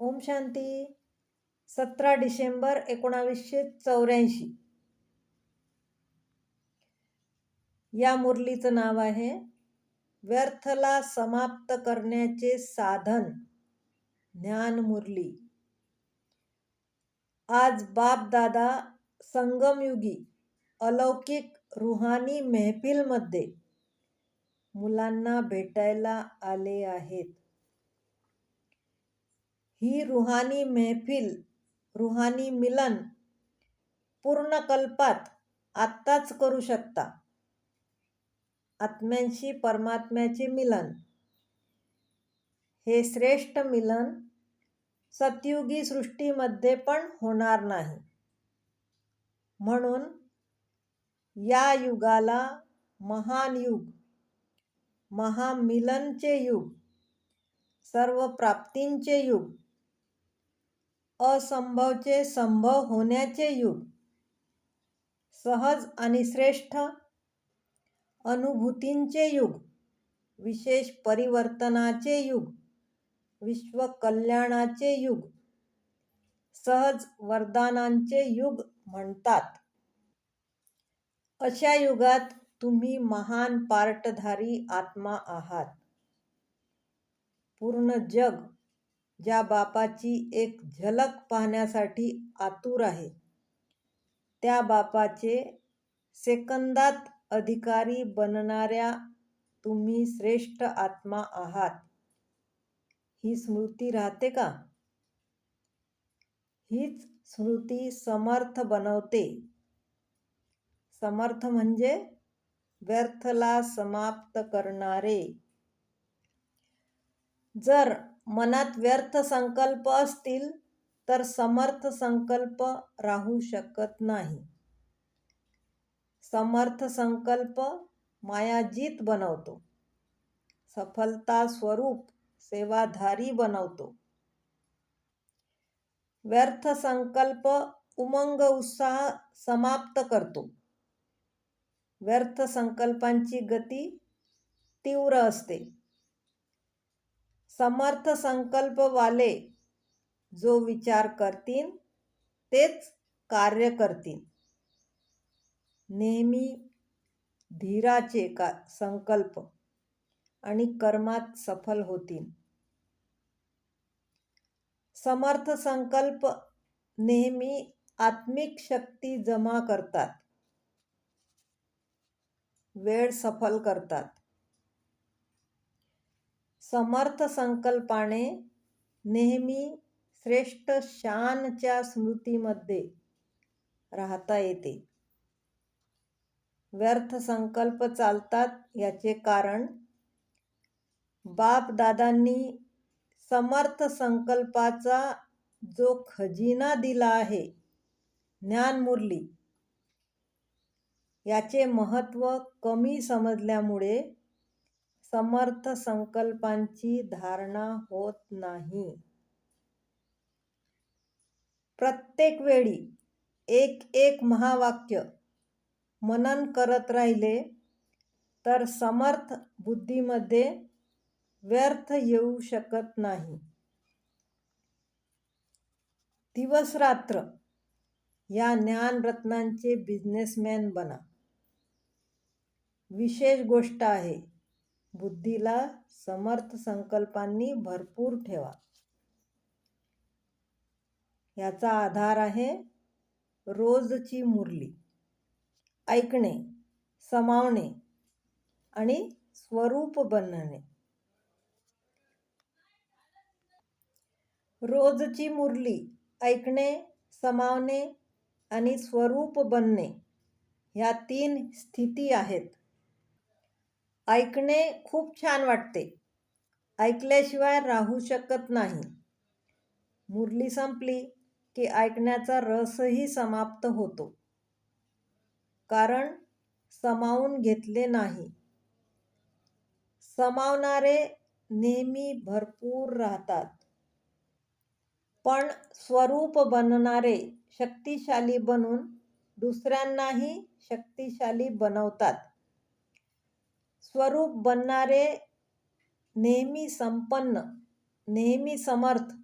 ओम शांती. सतरा डिसेंबर एकोणावीसशे चौऱ्याऐंशी. या मुरलीचं नाव आहे व्यर्थला समाप्त करण्याचे साधन ज्ञान मुरली. आज बाप दादा संगमयुगी अलौकिक रुहानी मेहफिलमध्ये मुलांना भेटायला आले आहेत. ही रुहानी मेहफिल रुहानी मिलन पूर्ण कल्पात आत्ताच करू शकता. आत्म्यांशी परमात्म्याचे मिलन. हे श्रेष्ठ मिलन सतयुगी सृष्टीमध्ये पण होणार नाही. म्हणून या युगाला महान युग महामिलनचे युग सर्व प्राप्तींचे युग असंभवचे संभव होण्याचे युग. सहज आणि श्रेष्ठ अनुभूतींचे युग. विशेष परिवर्तनाचे युग. विश्व कल्याणाचे युग. सहज वरदानांचे युग म्हणतात. अशा युगात तुम्ही महान पार्टधारी आत्मा आहात. पूर्ण जग ज्या बापाची एक झलक पाहण्यासाठी आतुर आहे. त्या बापाचे सेकंदात अधिकारी बनणाऱ्या तुम्ही श्रेष्ठ आत्मा आहात. ही स्मृती राहते का? हीच स्मृती समर्थ बनवते. समर्थ म्हणजे व्यर्थला समाप्त करणारे. जर मनात व्यर्थ संकल्प असतील तर समर्थ संकल्प राहू शकत नाही. समर्थ संकल्प मायाजीत बनवतो. सफलता स्वरूप सेवाधारी बनवतो. व्यर्थ संकल्प उमंग उत्साह समाप्त करतो. व्यर्थ संकल्पांची गती तीव्र असते. समर्थ संकल्पवाले जो विचार करतील तेच कार्य करतील. नेहमी धीराचे का संकल्प आणि कर्मात सफल होतील. समर्थ संकल्प नेहमी आत्मिक शक्ती जमा करतात. वेळ सफल करतात. समर्थ संकल्पाने नेहमी श्रेष्ठ शानच्या स्मृतीमध्ये राहता येते. व्यर्थ संकल्प चालतात याचे कारण बाप दादांनी समर्थ संकल्पाचा जो खजिना दिला आहे ज्ञान मुरली याचे महत्त्व कमी समजल्यामुळे समर्थ संकल्पांची धारणा होत नाही. प्रत्येक वेळी एक एक महावाक्य मनन करत राहिले तर समर्थ बुद्धीमध्ये व्यर्थ येऊ शकत नाही. दिवस रात्र या ज्ञानरत्नांचे बिझनेसमॅन बना. विशेष गोष्ट आहे बुद्धीला समर्थ संकल्पांनी भरपूर ठेवा. याचा आधार आहे रोजची मुरली. ऐकणे समावणे आणि स्वरूप बनणे. रोजची मुरली ऐकणे समावणे आणि स्वरूप बनणे ह्या तीन स्थिती आहेत. ऐकणे खूप छान वाटते. ऐकल्याशिवाय राहू शकत नाही. मुरली संपली की ऐकण्याचा रसही समाप्त होतो. कारण समावून घेतले नाही. समावणारे नेहमी भरपूर राहतात. पण स्वरूप बनणारे शक्तिशाली बनून दुसऱ्यांनाही शक्तिशाली बनवतात. स्वरूप बनणारे नेहमी संपन्न नेहमी समर्थ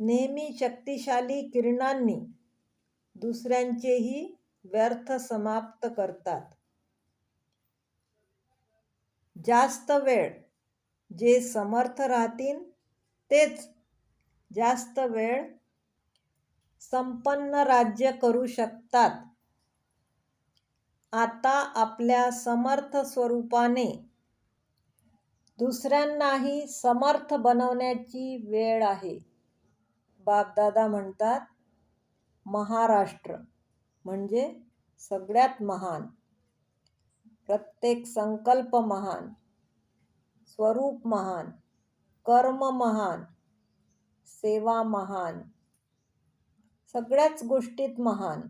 नेहमी शक्तिशाली किरणांनी दुसऱ्यांचेही व्यर्थ समाप्त करतात. जास्त वेळ जे समर्थ राहतील तेच जास्त वेळ संपन्न राज्य करू शकतात. आता आपल्या समर्थ स्वरूपाने. दुसऱ्यांनाही समर्थ बनवण्याची वेळ आहे. बापदादा म्हणतात महाराष्ट्र म्हणजे सगळ्यात महान. प्रत्येक संकल्प महान. स्वरूप महान. कर्म महान. सेवा महान. सगळ्याच गोष्टीत महान.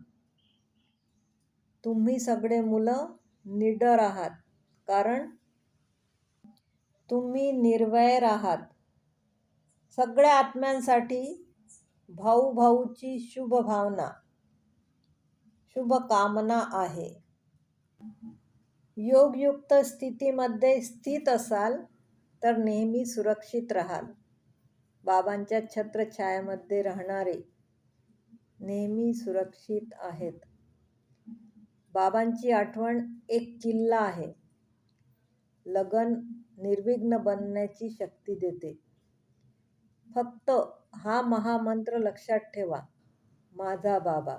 तुम्ही सगळे मुलं निडर आहात. कारण तुम्ही निर्वैर आहात सगळ्या आत्म्यांसाठी भाऊ भाऊची शुभ भावना शुभकामना आहे. योगयुक्त स्थितीमध्ये स्थित असाल तर नेहमी सुरक्षित राहाल. बाबांच्या छत्रछायामध्ये राहणारे नेहमी सुरक्षित आहेत. बाबांची आठवण एक किल्ला आहे. लगन निर्विघ्न बनण्याची शक्ती देते. फक्त हा महामंत्र लक्षात ठेवा माझा बाबा.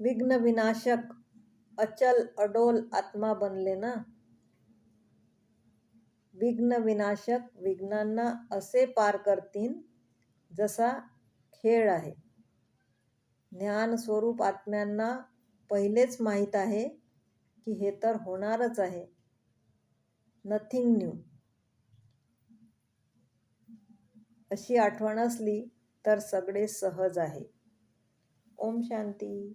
विघ्न विनाशक अचल अडोल आत्मा बनले ना? विघ्न विनाशक विघ्नांना असे पार करतील जसा खेळ आहे. ज्ञान स्वरूप आत्म्यांना पहिलेच माहीत आहे की हे तर होणारच आहे. नथिंग न्यू अशी आठवण असली तर सगळे सहज आहे. ओम शांती.